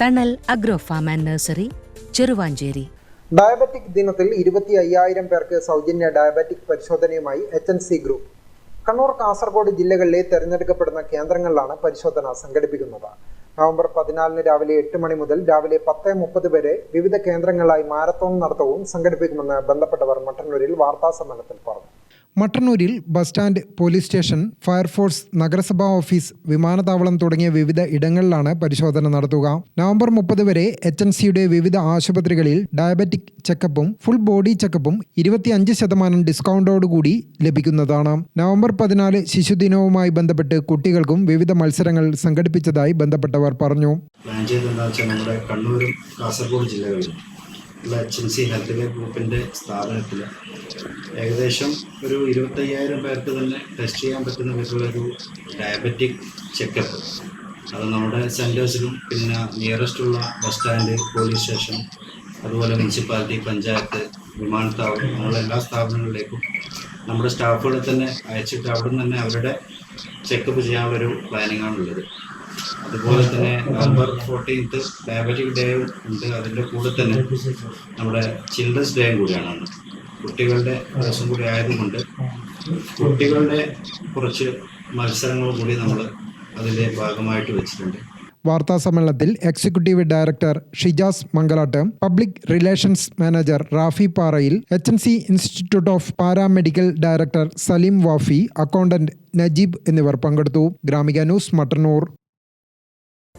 Thanal agro farm and nursery Cheruvanchery. Diabetic ദിനത്തിൽ ഇരുപത്തി അയ്യായിരം പേർക്ക് സൗജന്യ diabetic പരിശോധനയുമായി H N C group Kannur Kasaragod ജില്ലകളിലെ തെരഞ്ഞെടുക്കപ്പെടുന്ന കേന്ദ്രങ്ങളിലാണ് പരിശോധന സംഘടിപ്പിക്കുന്നത്. നവംബർ പതിനാലിന് രാവിലെ എട്ട് മണി മുതൽ രാവിലെ പത്ത് മുപ്പത് വരെ വിവിധ കേന്ദ്രങ്ങളിലായി മാരത്തോൺ നടത്തവും സംഘടിപ്പിക്കുമെന്ന് ബന്ധപ്പെട്ടവർ മട്ടന്നൂരിൽ വാർത്താസമ്മേളനത്തിൽ പറഞ്ഞു. മട്ടന്നൂരിൽ bus stand police station fire force നഗരസഭാ ഓഫീസ് വിമാനത്താവളം തുടങ്ങിയ വിവിധ ഇടങ്ങളിലാണ് പരിശോധന നടത്തുക. നവംബർ മുപ്പത് വരെ എച്ച് എൻ സിയുടെ വിവിധ ആശുപത്രികളിൽ ഡയബറ്റിക് ചെക്കപ്പും ഫുൾ ബോഡി ചെക്കപ്പും ഇരുപത്തിയഞ്ച് ശതമാനം ഡിസ്കൗണ്ടോടുകൂടി ലഭിക്കുന്നതാണ്. നവംബർ പതിനാല് ശിശുദിനവുമായി ബന്ധപ്പെട്ട് കുട്ടികൾക്കും വിവിധ മത്സരങ്ങൾ സംഘടിപ്പിച്ചതായി ബന്ധപ്പെട്ടവർ പറഞ്ഞു. നമ്മുടെ കണ്ണൂരും കാസർഗോഡ് ജില്ലകളിലും ഉള്ള എച്ച് ഹെൽത്ത് കെയർ ഗ്രൂപ്പിന്റെ സ്ഥാപനത്തിൽ. ഏകദേശം ഒരു ഇരുപത്തയ്യായിരം പേർക്ക് തന്നെ ടെസ്റ്റ് ചെയ്യാൻ പറ്റുന്ന വിധമുള്ളൊരു ഡയബറ്റിക് ചെക്കപ്പ് അത് നമ്മുടെ സെന്റേഴ്സിലും പിന്നെ നിയറസ്റ്റുള്ള ബസ് സ്റ്റാൻഡ് പോലീസ് സ്റ്റേഷൻ അതുപോലെ മുനിസിപ്പാലിറ്റി പഞ്ചായത്ത് വിമാനത്താവളം അങ്ങനെയുള്ള എല്ലാ സ്ഥാപനങ്ങളിലേക്കും നമ്മുടെ സ്റ്റാഫുകളെ തന്നെ അയച്ചിട്ട് അവിടെ നിന്ന് തന്നെ അവരുടെ ചെക്കപ്പ് ചെയ്യാനുള്ളൊരു പ്ലാനിങ്ങാണുള്ളത് അതുപോലെ തന്നെ നവംബർ ഫോർട്ടീൻത്ത് ഡയബറ്റിക് ഡേ ഉണ്ട്. അതിന്റെ കൂടെ തന്നെ നമ്മുടെ ചിൽഡ്രൻസ് ഡേയും കൂടിയാണ്. കുട്ടികളുടെ ദിവസം കൂടി ആയതുകൊണ്ട് കുട്ടികളുടെ കുറച്ച് മത്സരങ്ങൾ കൂടി നമ്മൾ അതിന്റെ ഭാഗമായിട്ട് വെച്ചിട്ടുണ്ട്. വാർത്താ സമ്മേളനത്തിൽ executive director Shijas Mangalat public relations manager Rafi Parayil H N C institute of paramedical director Salim Wafi accountant Najeeb എന്നിവർ പങ്കെടുത്തു. Gramika news Mattannur.